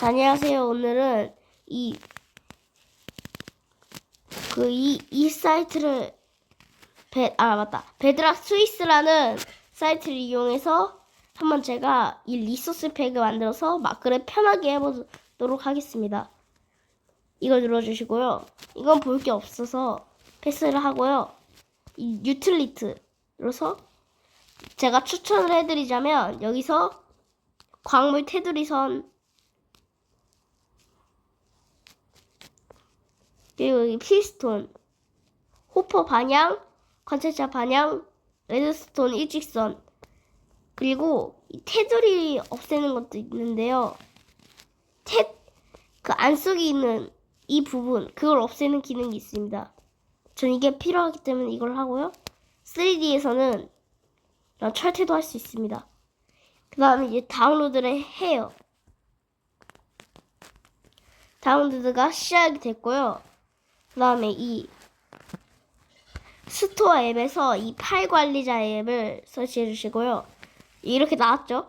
자, 안녕하세요. 오늘은 이, 그, 이, 이 사이트를, 베, 아, 맞다. 베드락 스위스라는 사이트를 이용해서 한번 제가 이 리소스 팩을 만들어서 마크를 편하게 해보도록 하겠습니다. 이걸 눌러주시고요. 이건 볼 게 없어서 패스를 하고요. 이 유틸리트로서 제가 추천을 해드리자면 여기서 광물 테두리선 그리고 이 피스톤 호퍼 반향 관찰자 반향 레드스톤 일직선 그리고 이 테두리 없애는 것도 있는데요 테, 그 안속에 있는 이 부분 그걸 없애는 기능이 있습니다 전 이게 필요하기 때문에 이걸 하고요 3D에서는 철퇴도 할 수 있습니다 그 다음에 이제 다운로드를 해요. 다운로드가 시작이 됐고요. 그 다음에 이 스토어 앱에서 이 파일 관리자 앱을 설치해 주시고요. 이렇게 나왔죠?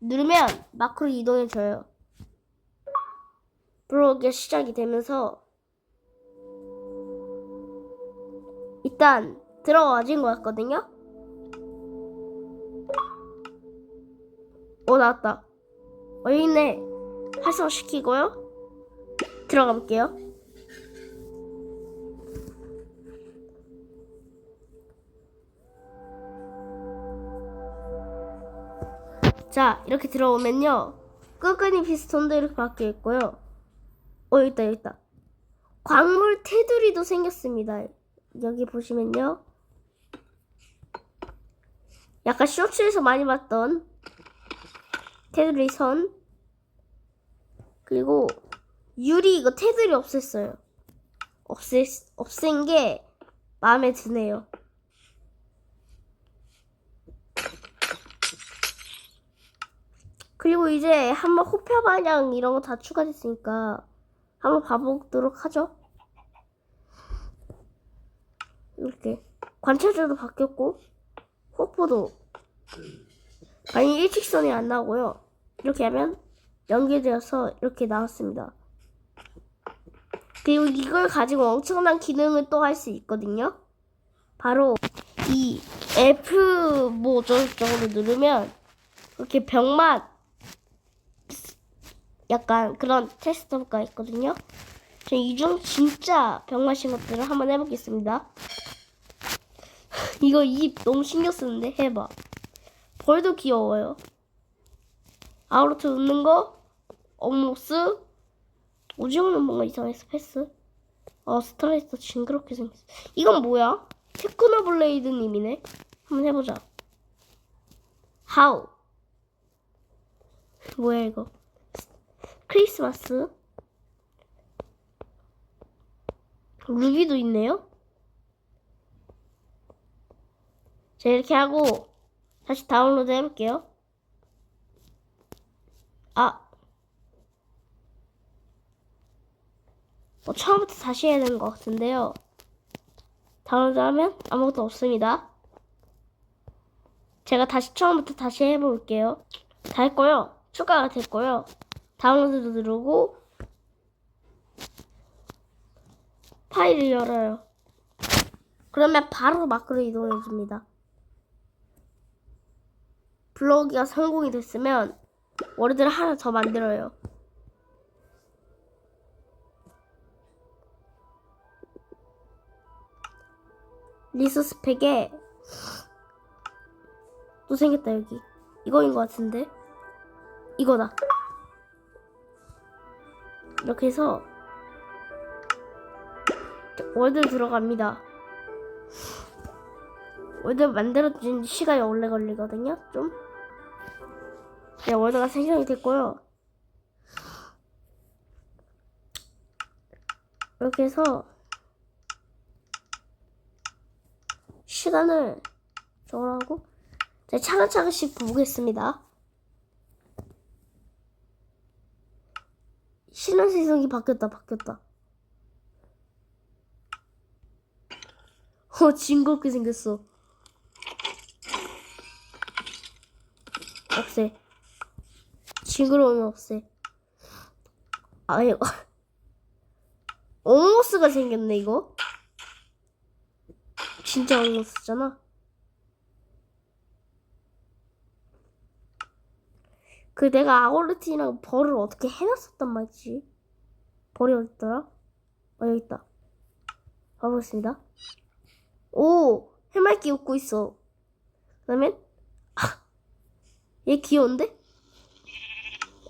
누르면 마크로 이동해 줘요. 블로그가 시작이 되면서 일단 들어와진 것 같거든요. 오 나왔다. 어 있네. 활성시키고요. 들어가 볼게요. 자 이렇게 들어오면요. 끈끈이 피스톤도 이렇게 바뀌어 있고요. 어 여기 있다 있다. 광물 테두리도 생겼습니다. 여기 보시면요. 약간 쇼츠에서 많이 봤던 테두리 선 그리고 유리 이거 테두리 없앴어요. 없애 없앤 게 마음에 드네요. 그리고 이제 한번 호표 반향 이런 거 다 추가됐으니까 한번 봐보도록 하죠. 이렇게 관찰자도 바뀌었고 호포도 아니 일직선이 안 나오고요. 이렇게 하면 연결되어서 이렇게 나왔습니다. 그리고 이걸 가지고 엄청난 기능을 또 할 수 있거든요. 바로 이 F 뭐 어쩌고저쩌고 누르면 이렇게 병맛 약간 그런 테스트가 있거든요. 저 이 중 진짜 병맛인 것들을 한번 해보겠습니다. 이거 입 너무 신경 쓰는데 해봐. 벌도 귀여워요. 아우로트 웃는 거, 업로스, 오징어는 뭔가 이상했어, 패스. 아, 스트라이스 징그럽게 생겼어. 이건 뭐야? 테크노 블레이드님이네. 한번 해보자. 하우. 뭐야, 이거? 크리스마스. 루비도 있네요. 자, 이렇게 하고, 다시 다운로드 해볼게요. 아. 뭐 처음부터 다시 해야 되는 것 같은데요. 다운로드 하면 아무것도 없습니다. 제가 다시 처음부터 다시 해볼게요. 다 했고요. 추가가 됐고요. 다운로드 누르고 파일을 열어요. 그러면 바로 마크로 이동해 줍니다. 블로그가 성공이 됐으면 월드를 하나 더 만들어요. 리소스 팩에 또 생겼다 여기 이거인 것 같은데 이거다 이렇게 해서 월드 들어갑니다 월드 만들어진 시간이 오래 걸리거든요 좀 네, 월드가 생성이 됐고요. 이렇게 해서 시간을 정하고 자, 차근차근씩 보겠습니다. 신원 세상이 바뀌었다, 바뀌었다. 어, 징그럽게 생겼어. 없애. 징그러우면 없애. 아 이거 옹모스가 생겼네 이거 진짜 옹모스잖아 그 내가 아고르틴이랑 벌을 어떻게 해놨었단 말이지? 벌이 어딨더라? 어 여기 있다. 가보겠습니다. 오! 해맑게 웃고 있어. 그 다음엔 아, 얘 귀여운데?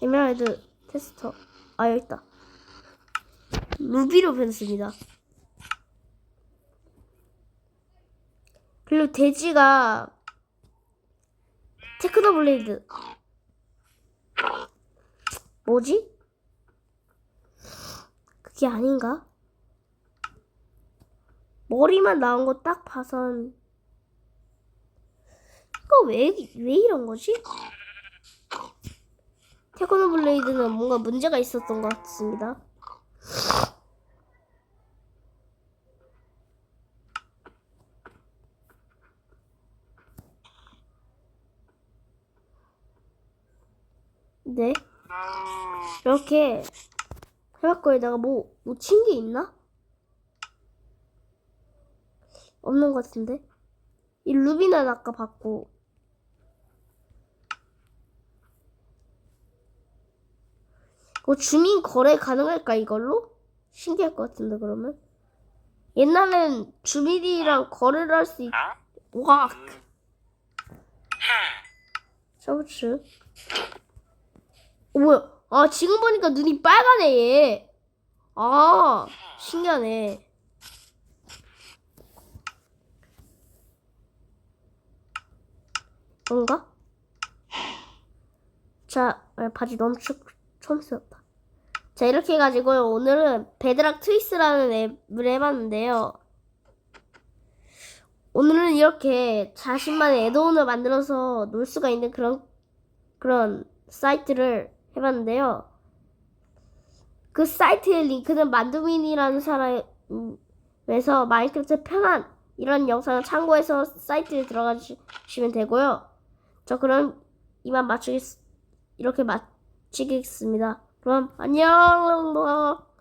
에메랄드 테스터. 아 여기 있다. 루비로 변했습니다. 그리고 돼지가 테크노 블레이드 뭐지? 그게 아닌가? 머리만 나온 거 딱 봐선 이거 왜, 왜 이런 거지? 테크노 블레이드는 뭔가 문제가 있었던 것 같습니다. 네. 이렇게 해봤거에다가 뭐 묻힌 게 있나? 없는 것 같은데. 이 루비는 아까 봤고. 그 주민 거래 가능할까 이걸로? 신기할 것 같은데 그러면. 옛날엔 주민이랑 거래를 할 수 있. 와. 셔츠. 어, 뭐야? 아 지금 보니까 눈이 빨가네 얘. 아 신기하네. 뭔가? 자, 아, 바지 너무 춥, 촌스럽다. 자, 이렇게 해가지고 오늘은 베드락 트위스라는 앱을 해봤는데요. 오늘은 이렇게 자신만의 애드온을 만들어서 놀 수가 있는 그런, 그런 사이트를 해봤는데요. 그 사이트의 링크는 만두민이라는 사람에서 마인크래프트 편한 이런 영상을 참고해서 사이트에 들어가 주시면 되고요. 저 그럼 이만 마치겠, 이렇게 마치겠습니다. 그럼 안녕.